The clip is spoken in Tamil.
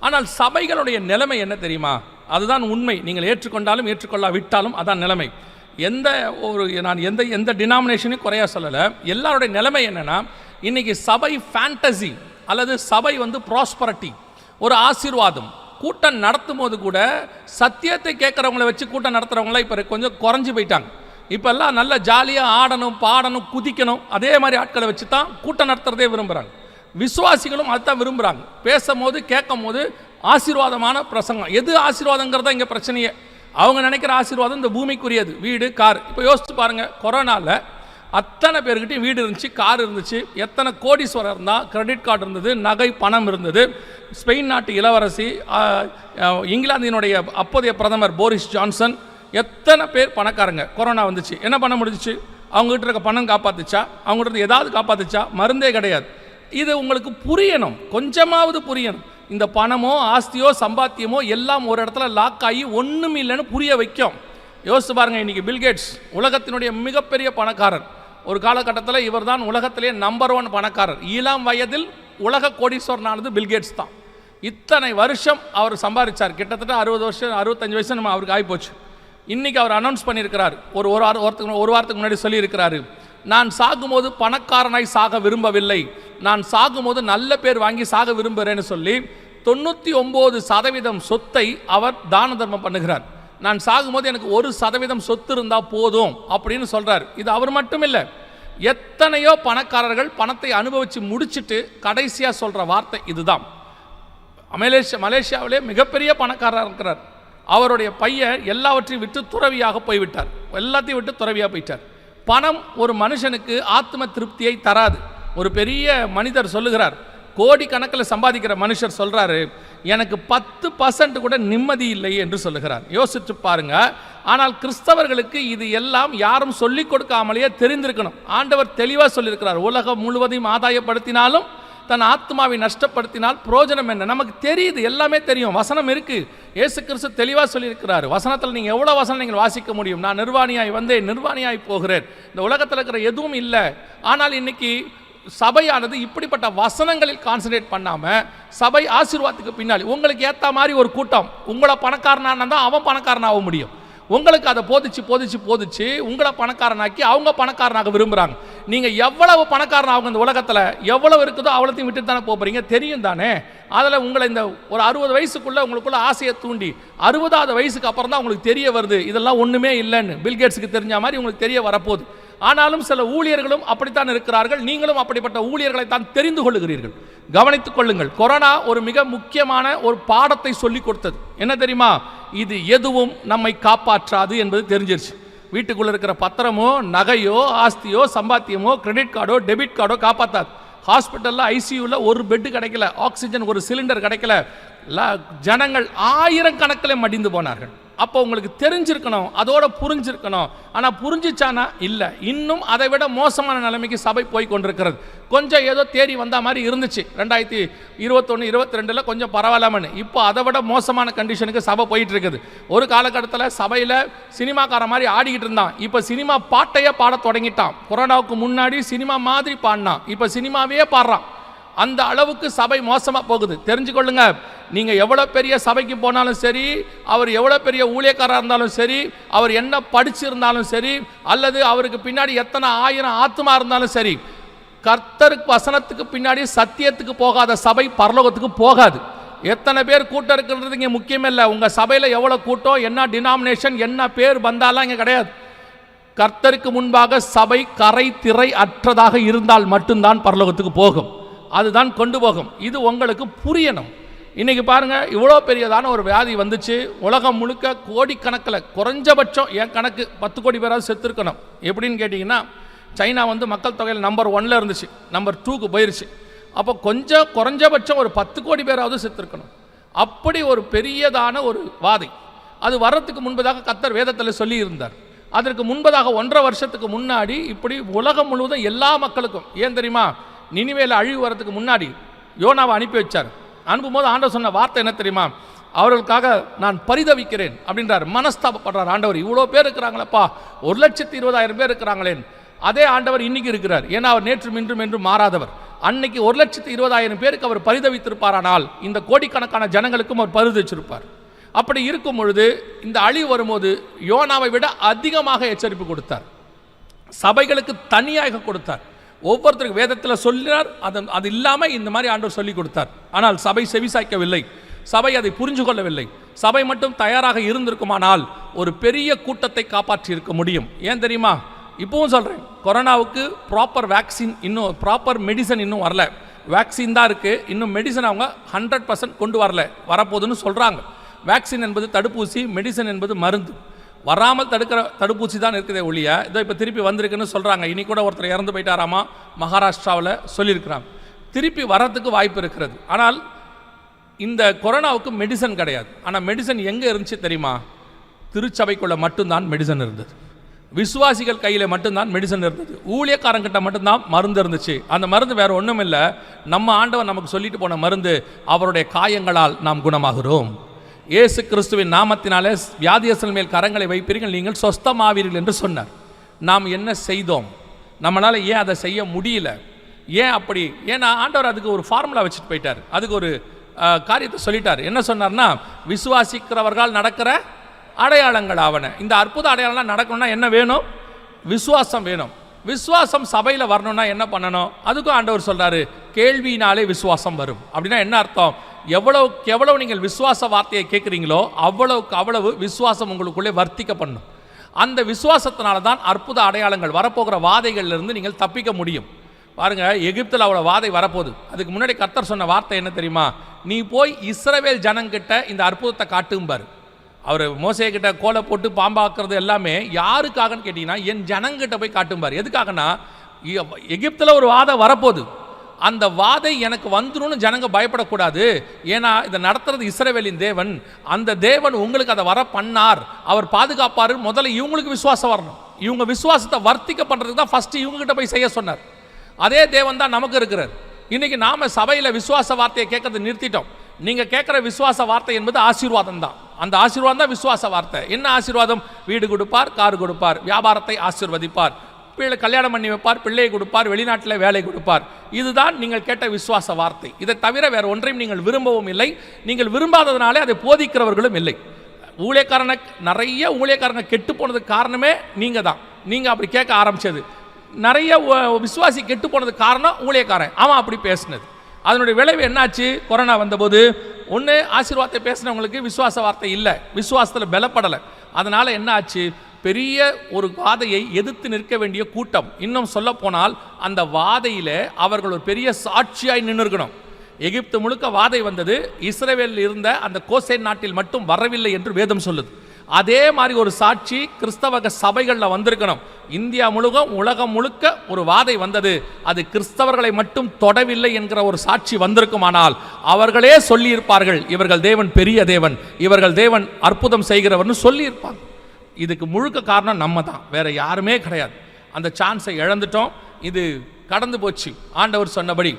ஆனால் சபைகளுடைய நிலைமை என்ன தெரியுமா? அதுதான் உண்மை. நீங்கள் ஏற்றுக்கொண்டாலும் ஏற்றுக்கொள்ளாவிட்டாலும் அதான் நிலைமை. எந்த ஒரு நான் எந்த எந்த டினாமினேஷனையும் குறையாக சொல்லலை. எல்லாருடைய நிலைமை என்னென்னா இன்றைக்கி சபை ஃபேண்டசி அல்லது சபை வந்து ப்ராஸ்பரட்டி ஒரு ஆசீர்வாதம். கூட்டம் நடத்தும் போது கூட சத்தியத்தை கேட்குறவங்கள வச்சு கூட்டம் நடத்துகிறவங்களாம் இப்போ கொஞ்சம் குறைஞ்சி போயிட்டாங்க. இப்போல்லாம் நல்ல ஜாலியாக ஆடணும் பாடணும் குதிக்கணும் அதே மாதிரி ஆட்களை வச்சு தான் கூட்டம் நடத்துறதே விரும்புகிறாங்க விசுவாசிகளும் அதுதான் விரும்புகிறாங்க பேசும்போது கேட்கும் போது ஆசீர்வாதமான பிரசங்கம். எது ஆசீர்வாதங்கிறத இங்கே பிரச்சனையே. அவங்க நினைக்கிற ஆசீர்வாதம் இந்த பூமிக்குரியது. வீடு கார். இப்போ யோசிச்சு பாருங்கள் கொரோனாவில் அத்தனை பேர்கிட்டையும் வீடு இருந்துச்சு கார் இருந்துச்சு. எத்தனை கோடீஸ்வரர் இருந்தால் கிரெடிட் கார்டு இருந்தது நகை பணம் இருந்தது. ஸ்பெயின் நாட்டு இளவரசி இங்கிலாந்தினுடைய அப்போதைய பிரதமர் போரிஸ் ஜான்சன் எத்தனை பேர் பணக்காரங்க. கொரோனா வந்துச்சு. என்ன பண்ண முடிஞ்சிச்சு? அவங்ககிட்ட இருக்க பணம் காப்பாற்றுச்சா அவங்ககிட்ட இருந்து ஏதாவது காப்பாற்றுச்சா மருந்தே கிடையாது. இது உங்களுக்கு புரியணும். கொஞ்சமாவது புரியணும். இந்த பணமோ ஆஸ்தியோ சம்பாத்தியமோ எல்லாம் ஒரு இடத்துல லாக் ஆகி ஒன்றும் இல்லைன்னு புரிய வைக்கும். யோசிச்சு பாருங்க இன்றைக்கி பில்கேட்ஸ் உலகத்தினுடைய மிகப்பெரிய பணக்காரர். ஒரு காலகட்டத்தில் இவர்தான் உலகத்திலேயே நம்பர் ஒன் பணக்காரர். இளம் வயதில் உலக கோடீஸ்வரனானது பில்கேட்ஸ் தான். இத்தனை வருஷம் அவர் சம்பாதிச்சார். கிட்டத்தட்ட அறுபது வருஷம் அறுபத்தஞ்சு வயசு நம்ம அவருக்கு ஆகிப்போச்சு. இன்னைக்கு அவர் அனௌன்ஸ் பண்ணியிருக்கிறார். ஒரு ஒரு வாரம் ஒரு வாரத்துக்கு முன்னாடி சொல்லியிருக்கிறாரு. நான் சாகும்போது பணக்காரனாய் சாக விரும்பவில்லை. நான் சாகும்போது நல்ல பேர் வாங்கி சாக விரும்புகிறேன்னு சொல்லி தொண்ணூற்றி ஒம்பது சதவீதம் சொத்தை அவர் தான தர்மம் பண்ணுகிறார். நான் சாகும்போது எனக்கு ஒரு சதவீதம் சொத்து இருந்தால் போதும் அப்படின்னு சொல்கிறார் இது அவர் மட்டும் இல்லை எத்தனையோ பணக்காரர்கள் பணத்தை அனுபவித்து முடிச்சிட்டு கடைசியாக சொல்கிற வார்த்தை இதுதான். மலேசியா மலேசியாவிலே மிகப்பெரிய பணக்காரராக இருக்கிறார். அவருடைய பையன் எல்லாவற்றையும் விட்டு துறவியாக போய்விட்டார். எல்லாத்தையும் விட்டு துறவியாக போயிட்டார். பணம் ஒரு மனுஷனுக்கு ஆத்ம திருப்தியை தராது. ஒரு பெரிய மனிதர் சொல்லுகிறார் கோடி கணக்கில் சம்பாதிக்கிற மனுஷர் சொல்கிறாரு எனக்கு பத்து பர்சன்ட் கூட நிம்மதி இல்லை என்று சொல்லுகிறார். யோசிச்சு பாருங்க ஆனால் கிறிஸ்தவர்களுக்கு இது எல்லாம் யாரும் சொல்லிக் கொடுக்காமலேயே தெரிந்திருக்கணும். ஆண்டவர் தெளிவாக சொல்லியிருக்கிறார் உலகம் முழுவதையும் ஆதாயப்படுத்தினாலும் தன் ஆத்மாவை நஷ்டப்படுத்தினால் பிரயோஜனம் என்ன? நமக்கு தெரியுது எல்லாமே தெரியும். வசனம் இருக்கு. இயேசு கிறிஸ்து தெளிவாக சொல்லியிருக்கிறார். வசனத்தில் நீங்கள் எவ்வளோ வசனம் நீங்கள் வாசிக்க முடியும்? நான் நிர்வாணியாய் வந்தேன் நிர்வாணியாய் போகிறேன். இந்த உலகத்தில் இருக்கிற எதுவும் இல்லை. ஆனால் இன்னைக்கு சபையானது இப்படிப்பட்ட வசனங்களில் கான்சன்ட்ரேட் பண்ணாமல் சபை ஆசீர்வாதத்துக்கு பின்னாடி உங்களுக்கு ஏற்ற மாதிரி ஒரு கூட்டம். உங்களை பணக்காரனானா தான் அவன் பணக்காரனாக முடியும். உங்களுக்கு அதை போதிச்சு போதிச்சு போதிச்சு உங்களை பணக்காரனாக்கி அவங்க பணக்காரனாக விரும்புகிறாங்க நீங்கள் எவ்வளவு பணக்காரன் ஆகும் இந்த உலகத்தில்? எவ்வளவு இருக்குதோ அவ்வளோத்தையும் விட்டு தானே போகிறீங்க தெரியும் தானே? அதில் உங்களை இந்த ஒரு அறுபது வயசுக்குள்ளே உங்களுக்குள்ள ஆசையை தூண்டி அறுபதாவது வயசுக்கு அப்புறம் தான் உங்களுக்கு தெரிய வருது இதெல்லாம் ஒன்றுமே இல்லைன்னு. பில்கேட்ஸுக்கு தெரிஞ்ச மாதிரி உங்களுக்கு தெரிய வரப்போகுது. ஆனாலும் சில ஊழியர்களும் அப்படித்தான் இருக்கிறார்கள். நீங்களும் அப்படிப்பட்ட ஊழியர்களை தான் தெரிந்து கொள்ளுகிறீர்கள். கவனித்துக் கொள்ளுங்கள். கொரோனா ஒரு மிக முக்கியமான ஒரு பாடத்தை சொல்லி கொடுத்தது. என்ன தெரியுமா? இது எதுவும் நம்மை காப்பாற்றாது என்பது தெரிஞ்சிருச்சு. வீட்டுக்குள்ளே இருக்கிற பத்திரமோ நகையோ ஆஸ்தியோ சம்பாத்தியமோ கிரெடிட் கார்டோ டெபிட் கார்டோ காப்பாற்றாது ஹாஸ்பிட்டலில் ஐசியூவில் ஒரு பெட்டு கிடைக்கல. ஆக்சிஜன் ஒரு சிலிண்டர் கிடைக்கல. ல- ஜனங்கள் ஆயிரக்கணக்கில் மடிந்து போனார்கள். அப்போ உங்களுக்கு தெரிஞ்சிருக்கணும் அதோட புரிஞ்சிருக்கணும். ஆனால் புரிஞ்சிச்சானா? இல்லை. இன்னும் அதை விட மோசமான நிலைமைக்கு சபை போய் கொண்டிருக்கிறது. கொஞ்சம் ஏதோ தேடி வந்த மாதிரி இருந்துச்சு. ரெண்டாயிரத்தி இருபத்தொன்று இருபத்தி ரெண்டில் கொஞ்சம் பரவாயில்லாமன்னு. இப்போ அதை விட மோசமான கண்டிஷனுக்கு சபை போயிட்டு இருக்குது ஒரு காலகட்டத்தில் சபையில் சினிமாக்கார மாதிரி ஆடிக்கிட்டு இருந்தான். இப்போ சினிமா பாட்டையே பாட தொடங்கிட்டான். கொரோனாவுக்கு முன்னாடி சினிமா மாதிரி பாடினான். இப்போ சினிமாவே பாடுறான். அந்த அளவுக்கு சபை மோசமாக போகுது. தெரிஞ்சுக்கொள்ளுங்க. நீங்கள் எவ்வளோ பெரிய சபைக்கு போனாலும் சரி அவர் எவ்வளோ பெரிய ஊழியக்காராக இருந்தாலும் சரி அவர் என்ன படிச்சிருந்தாலும் சரி அல்லது அவருக்கு பின்னாடி எத்தனை ஆயிரம் ஆத்மா இருந்தாலும் சரி கர்த்தருக்கு வசனத்துக்கு பின்னாடி சத்தியத்துக்கு போகாத சபை பரலோகத்துக்கு போகாது. எத்தனை பேர் கூட்டம் இருக்கிறது இங்கே முக்கியமில்லை உங்கள் சபையில் எவ்வளோ கூட்டம் என்ன டினாமினேஷன் என்ன பேர் வந்தாலாம் இங்கே கிடையாது. கர்த்தருக்கு முன்பாக சபை கரை திரை அற்றதாக இருந்தால் மட்டும்தான் பரலோகத்துக்கு போகும். அதுதான் கொண்டு போகும். இது உங்களுக்கு புரியணும். இன்னைக்கு பாருங்கள் இவ்வளோ பெரியதான ஒரு வியாதி வந்துச்சு. உலகம் முழுக்க கோடிக்கணக்கில் குறைஞ்சபட்சம் என் கணக்கு பத்து கோடி பேராவது செத்துருக்கணும். எப்படின்னு கேட்டிங்கன்னா சைனா வந்து மக்கள் தொகையில் நம்பர் ஒன்ல இருந்துச்சு. நம்பர் டூக்கு போயிருச்சு. அப்போ கொஞ்சம் குறைஞ்சபட்சம் ஒரு பத்து கோடி பேராவது செத்துருக்கணும். அப்படி ஒரு பெரியதான ஒரு வாதை. அது வர்றதுக்கு முன்பதாக கத்தர் வேதத்தில் சொல்லியிருந்தார். அதற்கு முன்பதாக ஒன்றரை வருஷத்துக்கு முன்னாடி இப்படி உலகம் முழுவதும் எல்லா மக்களுக்கும் ஏன் தெரியுமா? நினைவேல அழிவு வரதுக்கு முன்னாடி யோனாவை அனுப்பி வச்சார். அனுப்பும்போது ஆண்டவர் சொன்ன வார்த்தை என்ன தெரியுமா? அவர்களுக்காக நான் பரிதவிக்கிறேன் அப்படின்றார். மனஸ்தாபப்படுறார். ஆண்டவர் இவ்வளோ பேர் இருக்கிறாங்களப்பா. ஒரு லட்சத்தி இருபதாயிரம் பேர் இருக்கிறாங்களேன். அதே ஆண்டவர் இன்னைக்கு இருக்கிறார். ஏன்னா அவர் நேற்றும் இன்றும் என்றும் மாறாதவர். அன்னைக்கு ஒரு லட்சத்து இருபதாயிரம் பேருக்கு அவர் பரிதவித்திருப்பாரானால் இந்த கோடிக்கணக்கான ஜனங்களுக்கும் அவர் பரிதவிச்சிருப்பார். அப்படி இருக்கும் பொழுது இந்த அழிவு வரும்போது யோனாவை விட அதிகமாக எச்சரிப்பு கொடுத்தார். சபைகளுக்கு தனியாக கொடுத்தார். ஒவ்வொருத்தருக்கு வேதத்தில் சொல்லினார் அது அது இல்லாமல் இந்த மாதிரி ஆண்டவர் சொல்லி கொடுத்தார். ஆனால் சபை செவிசாய்க்கவில்லை. சபை அதை புரிஞ்சு கொள்ளவில்லை சபை மட்டும் தயாராக இருந்திருக்குமானால் ஒரு பெரிய கூட்டத்தை காப்பாற்றி இருக்க முடியும். ஏன் தெரியுமா? இப்போவும் சொல்கிறேன் கொரோனாவுக்கு ப்ராப்பர் வேக்சின் இன்னும் ப்ராப்பர் மெடிசன் இன்னும் வரல. வேக்சின் தான் இருக்குது இன்னும் மெடிசன் அவங்க ஹண்ட்ரட் பர்சன்ட் கொண்டு வரல. வரப்போகுதுன்னு சொல்கிறாங்க வேக்சின் என்பது தடுப்பூசி மெடிசன் என்பது மருந்து. வராமல் தடுக்கிற தடுப்பூசி தான் இருக்குதே ஒழிய இதோ இப்போ திருப்பி வந்திருக்குன்னு சொல்கிறாங்க இனி கூட ஒருத்தர் இறந்து போயிட்டாராமா? மகாராஷ்டிராவில் சொல்லியிருக்கிறாங்க. திருப்பி வரத்துக்கு வாய்ப்பு இருக்கிறது. ஆனால் இந்த கொரோனாவுக்கு மெடிசன் கிடையாது. ஆனால் மெடிசன் எங்கே இருந்துச்சு தெரியுமா? திருச்சபைக்குள்ளே மட்டும்தான் மெடிசன் இருந்தது. விசுவாசிகள் கையில் மட்டும்தான் மெடிசன் இருந்தது. ஊழியக்காரங்கிட்ட மட்டும்தான் மருந்து இருந்துச்சு. அந்த மருந்து வேறு ஒன்றும் இல்லை நம்ம ஆண்டவன் நமக்கு சொல்லிட்டு போன மருந்து அவருடைய காயங்களால் நாம் குணமாகிறோம். இயேசு கிறிஸ்துவின் நாமத்தினாலே வியாதியசல் மேல் கரங்களை வைப்பீர்கள் நீங்கள் சொஸ்தமாவீர்கள் என்று சொன்னார். நாம் என்ன செய்தோம்? நம்மளால் ஏன் அதை செய்ய முடியல? ஏன் அப்படி? ஏன்னா ஆண்டவர் அதுக்கு ஒரு ஃபார்முலா வச்சுட்டு போயிட்டார். அதுக்கு ஒரு காரியத்தை சொல்லிட்டார். என்ன சொன்னார்னா விசுவாசிக்கிறவர்கள் நடக்கிற அடையாளங்கள் ஆவன. இந்த அற்புத அடையாளம்லாம் நடக்கணும்னா என்ன வேணும்? விசுவாசம் வேணும். விசுவாசம் சபையில் வரணும்னா என்ன பண்ணணும்? அதுக்கும் ஆண்டவர் சொல்கிறாரு கேள்வியினாலே விசுவாசம் வரும். அப்படின்னா என்ன அர்த்தம்? எவ்வளவுக்கு எவ்வளவு நீங்கள் விசுவாச வார்த்தையை கேட்குறீங்களோ அவ்வளவுக்கு அவ்வளவு விசுவாசம் உங்களுக்குள்ளே வர்த்திக்க பண்ணும் அந்த விசுவாசத்தினால தான் அற்புத அடையாளங்கள் வரப்போகிற வாதைகள்லேருந்து நீங்கள் தப்பிக்க முடியும். பாருங்கள் எகிப்தில் அவ்வளோ வாதை வரப்போகுது. அதுக்கு முன்னாடி கத்தர் சொன்ன வார்த்தை என்ன தெரியுமா? நீ போய் இஸ்ரவேல் ஜனங்கிட்ட இந்த அற்புதத்தை காட்டும்பார். அவர் மோசே கோலை போட்டு பாம்பாக்குறது எல்லாமே யாருக்காகன்னு கேட்டிங்கன்னா என் ஜனங்கிட்ட போய் காட்டும்பார். எதுக்காகனா எகிப்தில் ஒரு வாதை வரப்போகுது. அந்த வாதை எனக்கு வந்துடும் ஜனங்க பயப்படக்கூடாது. ஏன்னா இதை நடத்துறது இஸ்ரவேலின் தேவன். அந்த தேவன் உங்களுக்கு அதை வர பண்ணார் அவர் பாதுகாப்பார். முதல்ல இவங்களுக்கு விசுவாசம் வரணும். இவங்க விசுவாசத்தை வர்த்திக்க பண்ணுறதுக்கு தான் ஃபஸ்ட்டு இவங்ககிட்ட போய் செய்ய சொன்னார். அதே தேவன் தான் நமக்கு இருக்கிறார். இன்றைக்கி நாம் சபையில் விசுவாச வார்த்தையை கேட்கறது நிறுத்திட்டோம். நீங்கள் கேட்குற விசுவாச வார்த்தை என்பது ஆசீர்வாதம் தான். அந்த ஆசீர்வாதம் தான் விசுவாச வார்த்தை. என்ன ஆசீர்வாதம்? வீடு கொடுப்பார் கார் கொடுப்பார் வியாபாரத்தை ஆசீர்வதிப்பார். பிள்ளை கல்யாணம் பண்ணி வைப்பார் பிள்ளையை கொடுப்பார் வெளிநாட்டில் வேலை கொடுப்பார். இதுதான் நீங்கள் கேட்ட விசுவாச வார்த்தை. இதை தவிர வேறு ஒன்றையும் நீங்கள் விரும்பவும் இல்லை. நீங்கள் விரும்பாததுனாலே அதை போதிக்கிறவர்களும் இல்லை. ஊழியக்காரனை நிறைய ஊழியக்காரங்க கெட்டு போனதுக்கு காரணமே நீங்கள் தான் நீங்கள் அப்படி கேட்க ஆரம்பிச்சது. நிறைய விசுவாசி கெட்டு போனதுக்கு காரணம் ஊழியக்காரன். அவன் அப்படி பேசினது. அதனுடைய விளைவு என்னாச்சு? கொரோனா வந்தபோது ஒன்று ஆசீர்வாதத்தை பேசினவங்களுக்கு விசுவாச வார்த்தை இல்லை. விசுவாசத்தில் பலப்படலை. அதனால் என்ன ஆச்சு பெரிய ஒரு வாதையை எதிர்த்து நிற்க வேண்டிய கூட்டம். இன்னும் சொல்ல போனால் அந்த வாதையில் அவர்கள் ஒரு பெரிய சாட்சியாய் நின்று இருக்கணும் எகிப்து முழுக்க வாதை வந்தது. இஸ்ரேவேலில் இருந்த அந்த கோசை நாட்டில் மட்டும் வரவில்லை என்று வேதம் சொல்லுது. அதே மாதிரி ஒரு சாட்சி கிறிஸ்தவ சபைகளில் வந்திருக்கணும். இந்தியா முழுக்க உலகம் முழுக்க ஒரு வாதை வந்தது. அது கிறிஸ்தவர்களை மட்டும் தொடவில்லை என்கிற ஒரு சாட்சி வந்திருக்குமானால் அவர்களே சொல்லியிருப்பார்கள் இவர்கள் தேவன் பெரிய தேவன் இவர்கள் தேவன் அற்புதம் செய்கிறவர்னு சொல்லியிருப்பாங்க. இதுக்கு முழுக்க காரணம் நம்ம தான் வேற யாருமே கிடையாது. அந்த சான்ஸை இழந்துட்டோம். இது கடந்து போச்சு. ஆண்டவர் சொன்னபடி